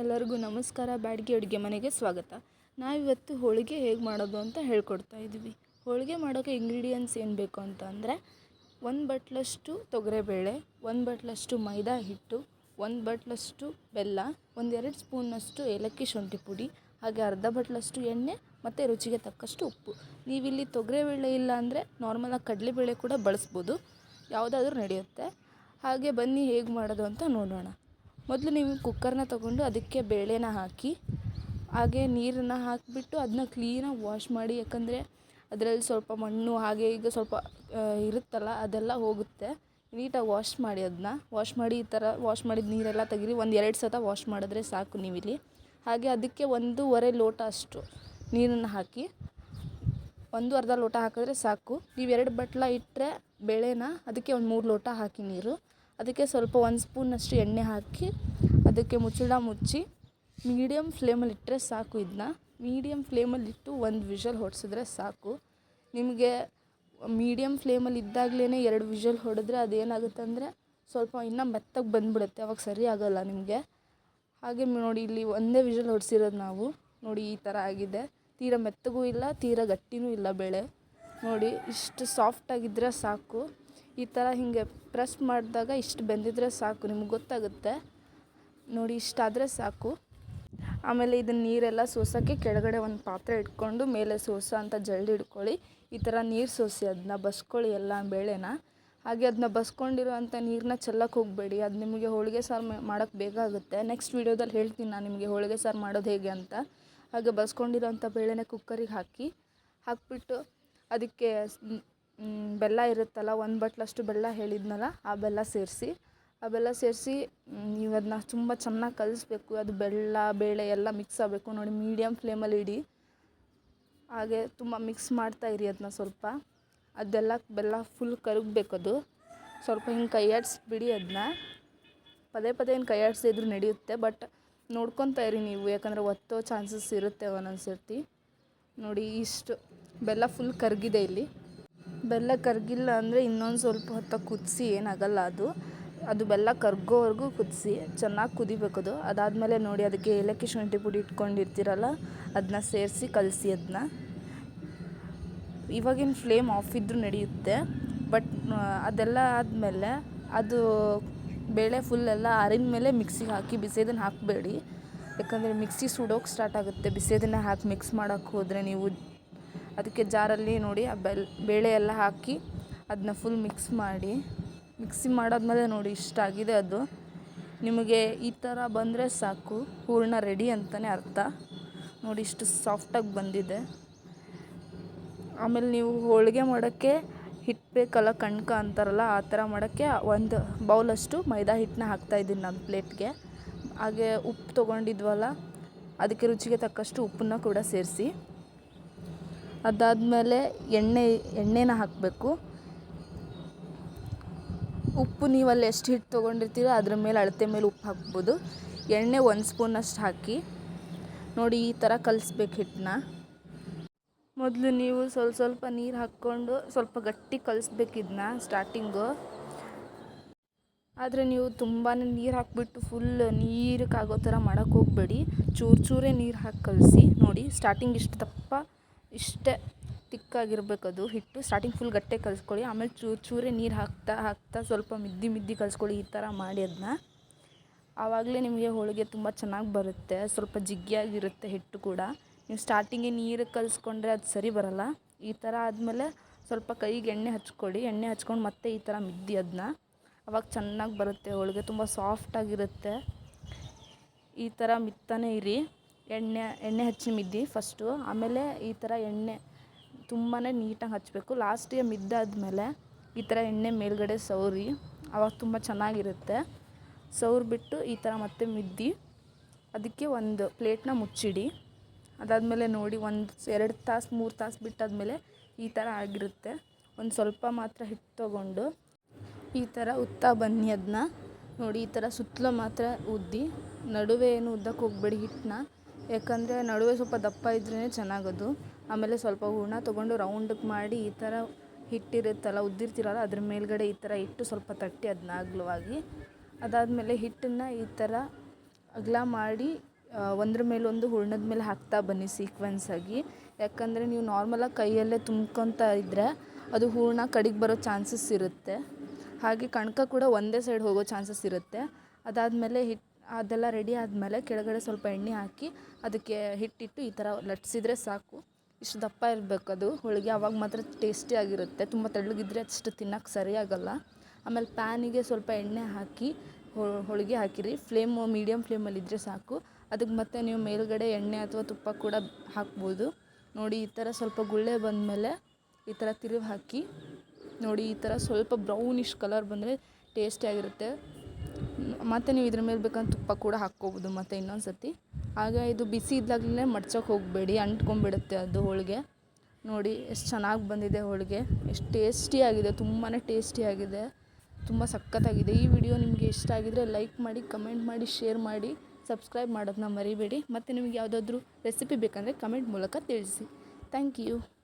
ಎಲ್ಲರಿಗೂ ನಮಸ್ಕಾರ. ಬ್ಯಾಡಗಿ ಅಡುಗೆ ಮನೆಗೆ ಸ್ವಾಗತ. ನಾವಿವತ್ತು ಹೋಳಿಗೆ ಹೇಗೆ ಮಾಡೋದು ಅಂತ ಹೇಳ್ಕೊಡ್ತಾ ಇದ್ದೀವಿ. ಹೋಳಿಗೆ ಮಾಡೋಕ್ಕೆ ಇಂಗ್ರೀಡಿಯೆಂಟ್ಸ್ ಏನು ಬೇಕು ಅಂತ ಅಂದರೆ, ಒಂದು ಬಟ್ಲಷ್ಟು ತೊಗರೆಬೇಳೆ, ಒಂದು ಬಟ್ಲಷ್ಟು ಮೈದಾ ಹಿಟ್ಟು, ಒಂದು ಬಟ್ಲಷ್ಟು ಬೆಲ್ಲ ಒಂದೆರಡು ಸ್ಪೂನಷ್ಟು ಏಲಕ್ಕಿ ಶುಂಠಿ ಪುಡಿ, ಹಾಗೆ ಅರ್ಧ ಬಟ್ಲಷ್ಟು ಎಣ್ಣೆ ಮತ್ತು ರುಚಿಗೆ ತಕ್ಕಷ್ಟು ಉಪ್ಪು. ನೀವಿಲ್ಲಿ ತೊಗರೆಬೇಳೆ ಇಲ್ಲ ಅಂದರೆ ನಾರ್ಮಲಾಗಿ ಕಡಲೆಬೇಳೆ ಕೂಡ ಬಳಸ್ಬೋದು. ಯಾವುದಾದ್ರೂ ನಡೆಯುತ್ತೆ. ಹಾಗೆ ಬನ್ನಿ ಹೇಗೆ ಮಾಡೋದು ಅಂತ ನೋಡೋಣ. ಮೊದಲು ನೀವು ಕುಕ್ಕರ್ನ ತಗೊಂಡು ಅದಕ್ಕೆ ಬೇಳೆನ ಹಾಕಿ, ಹಾಗೆ ನೀರನ್ನು ಹಾಕಿಬಿಟ್ಟು ಅದನ್ನ ಕ್ಲೀನಾಗಿ ವಾಶ್ ಮಾಡಿ, ಯಾಕಂದರೆ ಅದರಲ್ಲಿ ಸ್ವಲ್ಪ ಮಣ್ಣು, ಹಾಗೆ ಈಗ ಸ್ವಲ್ಪ ಇರುತ್ತಲ್ಲ, ಅದೆಲ್ಲ ಹೋಗುತ್ತೆ. ನೀಟಾಗಿ ವಾಶ್ ಮಾಡಿ ಅದನ್ನ ವಾಶ್ ಮಾಡಿ ಈ ಥರ ವಾಶ್ ಮಾಡಿದ ನೀರೆಲ್ಲ ತೆಗೀರಿ. ಒಂದು ಎರಡು ಸತ ವಾಶ್ ಮಾಡಿದ್ರೆ ಸಾಕು ನೀವಿಲ್ಲಿ. ಹಾಗೆ ಅದಕ್ಕೆ ಒಂದೂವರೆ ಲೋಟ ಅಷ್ಟು ನೀರನ್ನು ಹಾಕಿ, ಒಂದು ಅರ್ಧ ಲೋಟ ಹಾಕಿದ್ರೆ ಸಾಕು. ನೀವು ಎರಡು ಬಟ್ಲ ಇಟ್ಟರೆ ಬೇಳೆನ, ಅದಕ್ಕೆ ಒಂದು ಮೂರು ಲೋಟ ಹಾಕಿ ನೀರು. ಅದಕ್ಕೆ ಸ್ವಲ್ಪ ಒಂದು ಸ್ಪೂನಷ್ಟು ಎಣ್ಣೆ ಹಾಕಿ ಅದಕ್ಕೆ ಮುಚ್ಚಳ ಮುಚ್ಚಿ ಮೀಡಿಯಮ್ ಫ್ಲೇಮಲ್ಲಿ ಇಟ್ಟರೆ ಸಾಕು ಇದನ್ನ. ಮೀಡಿಯಮ್ ಫ್ಲೇಮಲ್ಲಿಟ್ಟು ಒಂದು ವಿಷಲ್ ಹೊಡ್ಸಿದ್ರೆ ಸಾಕು. ನಿಮಗೆ ಮೀಡಿಯಮ್ ಫ್ಲೇಮಲ್ಲಿ ಇದ್ದಾಗಲೇ ಎರಡು ವಿಷಲ್ ಹೊಡೆದ್ರೆ ಅದೇನಾಗುತ್ತೆ ಅಂದರೆ ಸ್ವಲ್ಪ ಇನ್ನೂ ಮೆತ್ತಗೆ ಬಂದುಬಿಡುತ್ತೆ, ಅವಾಗ ಸರಿ ಆಗೋಲ್ಲ ನಿಮಗೆ. ಹಾಗೆ ನೋಡಿ, ಇಲ್ಲಿ ಒಂದೇ ವಿಷಲ್ ಹೊಡ್ಸಿರೋದು ನಾವು. ನೋಡಿ, ಈ ಥರ ಆಗಿದೆ. ತೀರ ಮೆತ್ತಗೂ ಇಲ್ಲ, ತೀರ ಗಟ್ಟಿನೂ ಇಲ್ಲ ಬೇಳೆ. ನೋಡಿ, ಇಷ್ಟು ಸಾಫ್ಟಾಗಿದ್ದರೆ ಸಾಕು. ಈ ಥರ ಹೀಗೆ ಪ್ರೆಸ್ ಮಾಡಿದಾಗ ಇಷ್ಟು ಬೆಂದಿದ್ರೆ ಸಾಕು, ನಿಮ್ಗೆ ಗೊತ್ತಾಗುತ್ತೆ. ನೋಡಿ ಇಷ್ಟಾದರೆ ಸಾಕು. ಆಮೇಲೆ ಇದನ್ನ ನೀರೆಲ್ಲ ಸೋಸೋಕ್ಕೆ ಕೆಳಗಡೆ ಒಂದು ಪಾತ್ರೆ ಇಟ್ಕೊಂಡು ಮೇಲೆ ಸೋಸೋ ಅಂತ ಜಲ್ದಿ ಇಟ್ಕೊಳ್ಳಿ ಈ ಥರ ನೀರು ಸೋಸಿ ಅದನ್ನ ಬಸ್ಕೊಳ್ಳಿ ಎಲ್ಲ ಬೇಳೆನ. ಹಾಗೆ ಅದನ್ನ ಬಸ್ಕೊಂಡಿರೋ ಅಂಥ ನೀರನ್ನ ಚೆಲ್ಲಕ್ಕೆ ಹೋಗಬೇಡಿ. ಅದು ನಿಮಗೆ ಹೋಳಿಗೆ ಸಾರು ಮಾಡೋಕ್ಕೆ ಬೇಕಾಗುತ್ತೆ. ನೆಕ್ಸ್ಟ್ ವೀಡಿಯೋದಲ್ಲಿ ಹೇಳ್ತೀನಿ ನಾನು ನಿಮಗೆ ಹೋಳಿಗೆ ಸಾರು ಮಾಡೋದು ಹೇಗೆ ಅಂತ. ಹಾಗೆ ಬಸ್ಕೊಂಡಿರೋ ಅಂಥ ಬೇಳೆನ ಕುಕ್ಕರಿಗೆ ಹಾಕಿ, ಹಾಕಿಬಿಟ್ಟು ಅದಕ್ಕೆ ಬೆಲ್ಲ ಇರುತ್ತಲ್ಲ, ಒಂದು ಬಟ್ಲಷ್ಟು ಬೆಲ್ಲ ಹೇಳಿದ್ನಲ್ಲ, ಆ ಬೆಲ್ಲ ಸೇರಿಸಿ. ಆ ಬೆಲ್ಲ ಸೇರಿಸಿ ನೀವು ಅದನ್ನ ತುಂಬ ಚೆನ್ನಾಗಿ ಕಲಿಸ್ಬೇಕು. ಅದು ಬೆಲ್ಲ, ಬೇಳೆ ಎಲ್ಲ ಮಿಕ್ಸ್ ಆಗಬೇಕು. ನೋಡಿ ಮೀಡಿಯಮ್ ಫ್ಲೇಮಲ್ಲಿ ಇಡಿ. ಹಾಗೆ ತುಂಬ ಮಿಕ್ಸ್ ಮಾಡ್ತಾ ಇರಿ ಅದನ್ನ ಸ್ವಲ್ಪ. ಅದೆಲ್ಲ ಬೆಲ್ಲ ಫುಲ್ ಕರಗಬೇಕದು ಸ್ವಲ್ಪ ಹಿಂಗೆ ಕೈಯಾಡಿಸ್ಬಿಡಿ ಬಿಡಿ ಅದನ್ನ ಪದೇ ಪದೇ ಏನು ಕೈಯಾಡಿಸಿದ್ರು ನಡೆಯುತ್ತೆ ಬಟ್ ನೋಡ್ಕೊತಾ ಇರಿ ನೀವು. ಯಾಕಂದರೆ ಒತ್ತೋ ಚಾನ್ಸಸ್ ಇರುತ್ತೆ ಒಂದೊಂದು ಸರ್ತಿ ನೋಡಿ, ಇಷ್ಟು ಬೆಲ್ಲ ಫುಲ್ ಕರಗಿದೆ ಇಲ್ಲಿ. ಬೆಲ್ಲ ಕರಗಿಲ್ಲ ಅಂದರೆ ಇನ್ನೊಂದು ಸ್ವಲ್ಪ ಹೊತ್ತು ಕುದಿಸಿ ಏನಾಗಲ್ಲ ಅದು. ಅದು ಬೆಲ್ಲ ಕರಗೋವರೆಗೂ ಕುದಿಸಿ ಚೆನ್ನಾಗಿ ಕುದಿಬೇಕು ಅದು. ಅದಾದಮೇಲೆ ನೋಡಿ ಅದಕ್ಕೆ ಏಲಕ್ಕಿ ಶುಂಠಿ ಪುಡಿ ಇಟ್ಕೊಂಡಿರ್ತೀರಲ್ಲ ಅದನ್ನ ಸೇರಿಸಿ ಕಲಸಿ ಅದನ್ನ ಇವಾಗಿನ ಫ್ಲೇಮ್ ಆಫ್ ಇದ್ದರೂ ನಡೆಯುತ್ತೆ, ಬಟ್ ಅದೆಲ್ಲ ಆದಮೇಲೆ ಅದು ಬೇಳೆ ಫುಲ್ ಎಲ್ಲ ಆರಿದ ಮೇಲೆ ಮಿಕ್ಸಿಗೆ ಹಾಕಿ ಬಿಸಿದನ್ನು ಹಾಕಬೇಡಿ. ಯಾಕಂದರೆ ಮಿಕ್ಸಿ ಸುಡೋಕೆ ಸ್ಟಾರ್ಟ್ ಆಗುತ್ತೆ. ಬಿಸಿದನ್ನೇ ಹಾಕಿ ಮಿಕ್ಸ್ ಮಾಡೋಕ್ಕೆ ಹೋದರೆ ನೀವು ಅದಕ್ಕೆ ಜಾರಲ್ಲಿ ನೋಡಿ ಆ ಬೆಲ್, ಬೇಳೆ ಎಲ್ಲ ಹಾಕಿ ಅದನ್ನ ಫುಲ್ ಮಿಕ್ಸ್ ಮಾಡಿ. ಮಿಕ್ಸಿ ಮಾಡಾದ್ಮೇಲೆ ನೋಡಿ ಇಷ್ಟಾಗಿದೆ ಅದು. ನಿಮಗೆ ಈ ಥರ ಬಂದರೆ ಸಾಕು. ಹೂರಣ ರೆಡಿ ಅಂತಲೇ ಅರ್ಥ. ನೋಡಿ ಇಷ್ಟು ಸಾಫ್ಟಾಗಿ ಬಂದಿದೆ. ಆಮೇಲೆ ನೀವು ಹೋಳಿಗೆ ಮಾಡೋಕ್ಕೆ ಹಿಟ್ಟು ಬೇಕಲ್ಲ ಕಣ್ಕ ಅಂತಾರಲ್ಲ, ಆ ಥರ ಮಾಡೋಕ್ಕೆ ಒಂದು ಬೌಲಷ್ಟು ಮೈದಾ ಹಿಟ್ಟನ್ನ ಹಾಕ್ತಾಯಿದ್ದೀನಿ ನಾನು ಪ್ಲೇಟ್ಗೆ ಹಾಗೆ ಉಪ್ಪು ತೊಗೊಂಡಿದ್ವಲ್ಲ, ಅದಕ್ಕೆ ರುಚಿಗೆ ತಕ್ಕಷ್ಟು ಉಪ್ಪನ್ನ ಕೂಡ ಸೇರಿಸಿ. ಅದಾದಮೇಲೆ ಎಣ್ಣೆ, ಎಣ್ಣೆನ ಹಾಕಬೇಕು. ಉಪ್ಪು ನೀವು ಎಷ್ಟು ಹಿಟ್ಟು ತೊಗೊಂಡಿರ್ತೀರೋ ಅದ್ರ ಮೇಲೆ ಅಳತೆ ಮೇಲೆ ಉಪ್ಪು ಹಾಕ್ಬೋದು. ಎಣ್ಣೆ ಒಂದು ಸ್ಪೂನಷ್ಟು ಹಾಕಿ. ನೋಡಿ ಈ ಥರ ಕಲಿಸ್ಬೇಕು ಹಿಟ್ಟನ್ನ ಮೊದಲು ನೀವು ಸ್ವಲ್ಪ ಸ್ವಲ್ಪ ನೀರು ಹಾಕ್ಕೊಂಡು ಸ್ವಲ್ಪ ಗಟ್ಟಿ ಕಲಿಸ್ಬೇಕು ಇದನ್ನ ಸ್ಟಾರ್ಟಿಂಗು ಆದರೆ ನೀವು ತುಂಬಾ ನೀರು ಹಾಕಿಬಿಟ್ಟು ಫುಲ್ ನೀರಕ್ಕಾಗೋ ಥರ ಮಾಡೋಕ್ಕೆ ಹೋಗಬೇಡಿ. ಚೂರು ಚೂರೇ ನೀರು ಹಾಕಿ ಕಲಸಿ. ನೋಡಿ ಸ್ಟಾರ್ಟಿಂಗ್ ಇಷ್ಟು ದಪ್ಪ ಇಷ್ಟೇ ಅದು. ಹಿಟ್ಟು ಸ್ಟಾರ್ಟಿಂಗ್ ಫುಲ್ ಗಟ್ಟೆ ಕಲಿಸ್ಕೊಳ್ಳಿ. ಆಮೇಲೆ ಚೂರು ಚೂರೇ ನೀರು ಹಾಕ್ತಾ ಹಾಕ್ತಾ ಸ್ವಲ್ಪ ಮಿದ್ದಿ ಮಿದ್ದಿ ಕಲಿಸ್ಕೊಳ್ಳಿ ಈ ಥರ ಮಾಡಿ ಅದನ್ನ ಆವಾಗಲೇ ನಿಮಗೆ ಹೋಳಿಗೆ ತುಂಬ ಚೆನ್ನಾಗಿ ಬರುತ್ತೆ. ಸ್ವಲ್ಪ ಜಿಗ್ಗಿಯಾಗಿರುತ್ತೆ ಹಿಟ್ಟು ಕೂಡ. ನೀವು ಸ್ಟಾರ್ಟಿಂಗೇ ನೀರು ಕಲ್ಸ್ಕೊಂಡ್ರೆ ಅದು ಸರಿ ಬರಲ್ಲ. ಈ ಥರ ಆದಮೇಲೆ ಸ್ವಲ್ಪ ಕೈಗೆ ಎಣ್ಣೆ ಹಚ್ಕೊಳ್ಳಿ. ಎಣ್ಣೆ ಹಚ್ಕೊಂಡು ಮತ್ತೆ ಈ ಥರ ಮಿದ್ದಿ ಅದನ್ನ ಅವಾಗ ಚೆನ್ನಾಗಿ ಬರುತ್ತೆ. ಹೋಳಿಗೆ ತುಂಬ ಸಾಫ್ಟಾಗಿರುತ್ತೆ ಈ ಥರ ಮಿತ್ತಾನೆ ಇರಿ. ಎಣ್ಣೆ ಎಣ್ಣೆ ಹಚ್ಚಿ ಮಿದ್ದಿ ಫಸ್ಟು ಆಮೇಲೆ ಈ ಥರ ಎಣ್ಣೆ ತುಂಬಾ ನೀಟಾಗಿ ಹಚ್ಚಬೇಕು ಲಾಸ್ಟಿಗೆ ಮಿದ್ದಾದಮೇಲೆ ಈ ಥರ ಎಣ್ಣೆ ಮೇಲುಗಡೆ ಸವರಿ. ಆವಾಗ ತುಂಬ ಚೆನ್ನಾಗಿರುತ್ತೆ. ಸವ್ರಿಬಿಟ್ಟು ಈ ಥರ ಮತ್ತೆ ಮಿದ್ದಿ. ಅದಕ್ಕೆ ಒಂದು ಪ್ಲೇಟ್ನ ಮುಚ್ಚಿಡಿ. ಅದಾದಮೇಲೆ ನೋಡಿ ಒಂದು ಎರಡು ತಾಸು, ಮೂರು ತಾಸು ಬಿಟ್ಟಾದಮೇಲೆ ಈ ಥರ ಆಗಿರುತ್ತೆ. ಒಂದು ಸ್ವಲ್ಪ ಮಾತ್ರ ಹಿಟ್ಟು ತೊಗೊಂಡು ಈ ಥರ ಉತ್ತಾ ಬನ್ನಿ ಅದನ್ನ ನೋಡಿ ಈ ಥರ ಸುತ್ತಲೂ ಮಾತ್ರ ಉದ್ದಿ. ನಡುವೆ ಏನು ಉದ್ದಕ್ಕೆ ಹೋಗಬೇಡಿ ಹಿಟ್ಟನ್ನ ಯಾಕಂದರೆ ನಡುವೆ ಸ್ವಲ್ಪ ದಪ್ಪ ಇದ್ರೇ ಚೆನ್ನಾಗದು. ಆಮೇಲೆ ಸ್ವಲ್ಪ ಹೂರ್ಣ ತೊಗೊಂಡು ರೌಂಡಕ್ಕೆ ಮಾಡಿ ಈ ಥರ ಹಿಟ್ಟಿರುತ್ತಲ್ಲ, ಉದ್ದಿರ್ತೀರಲ್ಲ, ಅದ್ರ ಮೇಲುಗಡೆ ಈ ಥರ ಇಟ್ಟು ಸ್ವಲ್ಪ ತಟ್ಟಿ ಅದನ್ನ ಅಗಲವಾಗಿ ಅದಾದಮೇಲೆ ಹಿಟ್ಟನ್ನು ಈ ಥರ ಅಗಲ ಮಾಡಿ ಒಂದ್ರ ಮೇಲೆ ಒಂದು ಹೂರ್ಣದ ಮೇಲೆ ಹಾಕ್ತಾ ಬನ್ನಿ ಸೀಕ್ವೆನ್ಸ್ ಆಗಿ. ಯಾಕಂದರೆ ನೀವು ನಾರ್ಮಲಾಗಿ ಕೈಯಲ್ಲೇ ತುಂಬ್ಕೊತಾ ಇದ್ದರೆ ಅದು ಹೂರ್ಣ ಕಡಿಗೆ ಬರೋ ಚಾನ್ಸಸ್ ಇರುತ್ತೆ. ಹಾಗೆ ಕಣಕ ಕೂಡ ಒಂದೇ ಸೈಡ್ ಹೋಗೋ ಚಾನ್ಸಸ್ ಇರುತ್ತೆ. ಅದಾದಮೇಲೆ ಹಿಟ್ಟು ಅದೆಲ್ಲ ರೆಡಿ ಆದಮೇಲೆ ಕೆಳಗಡೆ ಸ್ವಲ್ಪ ಎಣ್ಣೆ ಹಾಕಿ ಅದಕ್ಕೆ ಹಿಟ್ಟಿಟ್ಟು ಈ ಥರ ಲಟ್ಸಿದ್ರೆ ಸಾಕು. ಇಷ್ಟು ದಪ್ಪ ಇರಬೇಕು ಅದು. ಹೋಳಿಗೆ ಆವಾಗ ಮಾತ್ರ ಟೇಸ್ಟಿಯಾಗಿರುತ್ತೆ ತುಂಬ ತೆಳ್ಳಗಿದ್ರೆ ಅಷ್ಟು ತಿನ್ನಕ್ಕೆ ಸರಿಯಾಗಲ್ಲ ಆಮೇಲೆ ಪ್ಯಾನಿಗೆ ಸ್ವಲ್ಪ ಎಣ್ಣೆ ಹಾಕಿ ಹೋಳಿಗೆ ಹಾಕಿರಿ. ಫ್ಲೇಮು ಮೀಡಿಯಮ್ ಫ್ಲೇಮಲ್ಲಿದ್ದರೆ ಸಾಕು. ಅದಕ್ಕೆ ಮತ್ತೆ ನೀವು ಮೇಲ್ಗಡೆ ಎಣ್ಣೆ ಅಥವಾ ತುಪ್ಪ ಕೂಡ ಹಾಕ್ಬೋದು. ನೋಡಿ, ಈ ಥರ ಸ್ವಲ್ಪ ಗುಳ್ಳೆ ಬಂದಮೇಲೆ ಈ ಥರ ತಿರುವಿ ಹಾಕಿ ನೋಡಿ, ಈ ಥರ ಸ್ವಲ್ಪ ಬ್ರೌನಿಷ್ ಕಲರ್ ಬಂದರೆ ಟೇಸ್ಟಿಯಾಗಿರುತ್ತೆ ಮತ್ತು ನೀವು ಇದ್ರ ಮೇಲೆ ಬೇಕಂದ್ರೆ ತುಪ್ಪ ಕೂಡ ಹಾಕ್ಕೋಬೋದು ಮತ್ತು ಇನ್ನೊಂದು ಸರ್ತಿ ಆಗ ಇದು ಬಿಸಿ ಇದ್ದಾಗಲೇ ಮಡ್ಚೋಕೆ ಹೋಗಬೇಡಿ ಅಂಟ್ಕೊಂಬಿಡುತ್ತೆ ಅದು ಹೋಳಿಗೆ. ನೋಡಿ, ಎಷ್ಟು ಚೆನ್ನಾಗಿ ಬಂದಿದೆ ಹೋಳಿಗೆ. ಎಷ್ಟು ಟೇಸ್ಟಿಯಾಗಿದೆ ತುಂಬಾ ಟೇಸ್ಟಿಯಾಗಿದೆ ತುಂಬ ಸಖತ್ತಾಗಿದೆ. ಈ ವಿಡಿಯೋ ನಿಮಗೆ ಇಷ್ಟ ಆಗಿದರೆ ಲೈಕ್ ಮಾಡಿ, ಕಮೆಂಟ್ ಮಾಡಿ, ಶೇರ್ ಮಾಡಿ, ಸಬ್ಸ್ಕ್ರೈಬ್ ಮಾಡೋದನ್ನ ಮರಿಬೇಡಿ. ಮತ್ತು ನಿಮಗೆ ಯಾವುದಾದ್ರೂ ರೆಸಿಪಿ ಬೇಕಂದರೆ ಕಮೆಂಟ್ ಮೂಲಕ ತಿಳಿಸಿ. Thank you